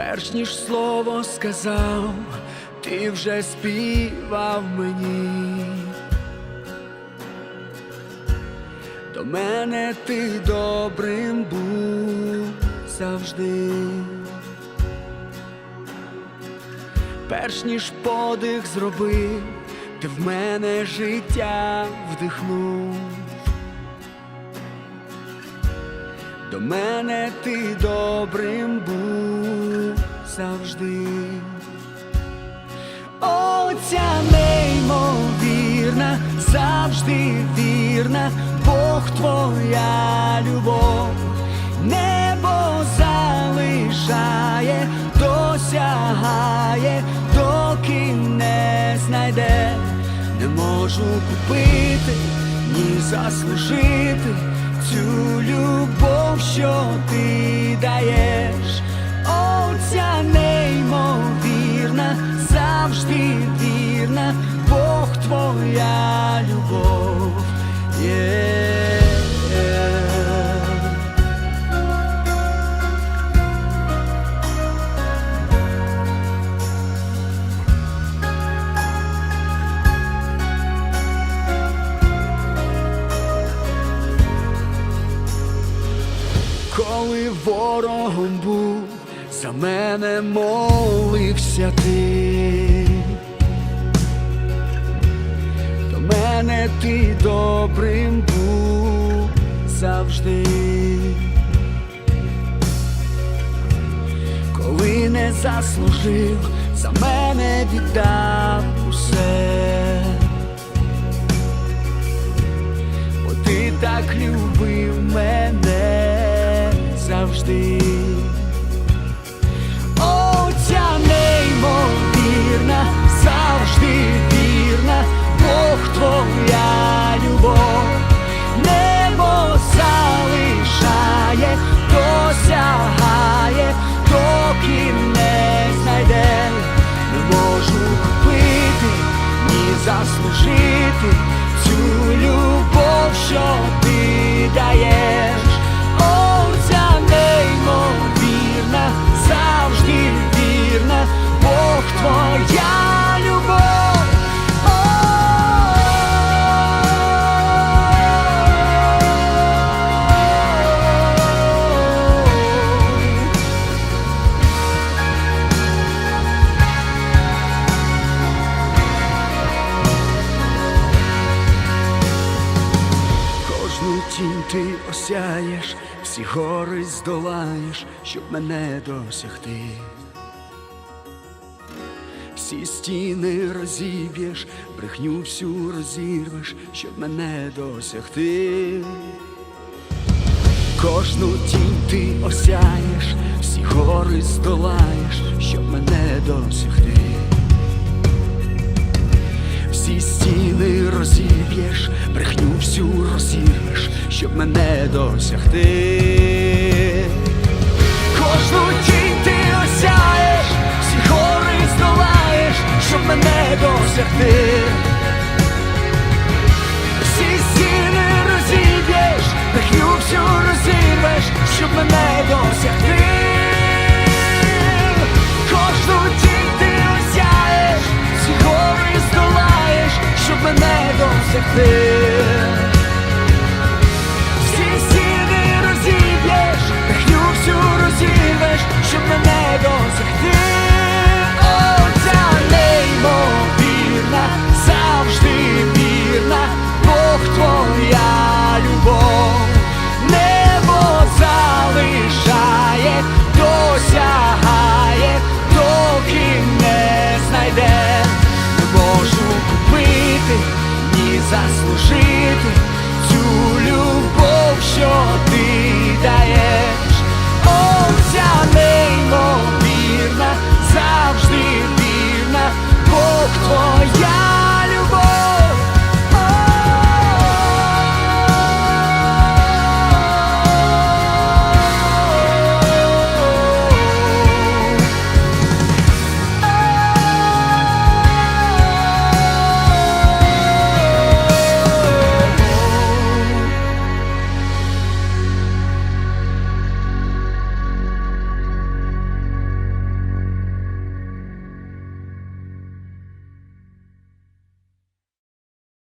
Перш ніж слово сказав, ти вже співав мені. До мене ти добрим був завжди. Перш ніж подих зробив, ти в мене життя вдихнув. До мене ти добрим був завжди. О, ця неймовірна, завжди вірна, Бог твоя любов, небо залишає, досягає, доки не знайде, не можу купити, ні заслужити цю любов, що ти даєш. Твоя любов. є. Коли ворогом був, за мене молився ти. Ти добрим був завжди. Коли не заслужив, за мене віддав усе. бо ти так любив мене завжди. Заслужити цю любов, що ти даєш. Тінь ти осяєш, всі гори здолаєш, щоб мене досягти. Всі стіни розіб'єш, брехню всю розірвеш, щоб мене досягти. Кожну тінь ти осяєш, всі гори здолаєш, щоб мене досягти. Всі стіни розіб'єш, брехню щоб мене досягти. Кожну тінь ти осяєш, всі гори здолаєш, щоб мене досягти. Всі стіни розіб'єш, брехню всю розірвеш, щоб мене досягти. Кожну тінь ти осяєш, всі гори здолаєш, щоб мене досягти. Заслужити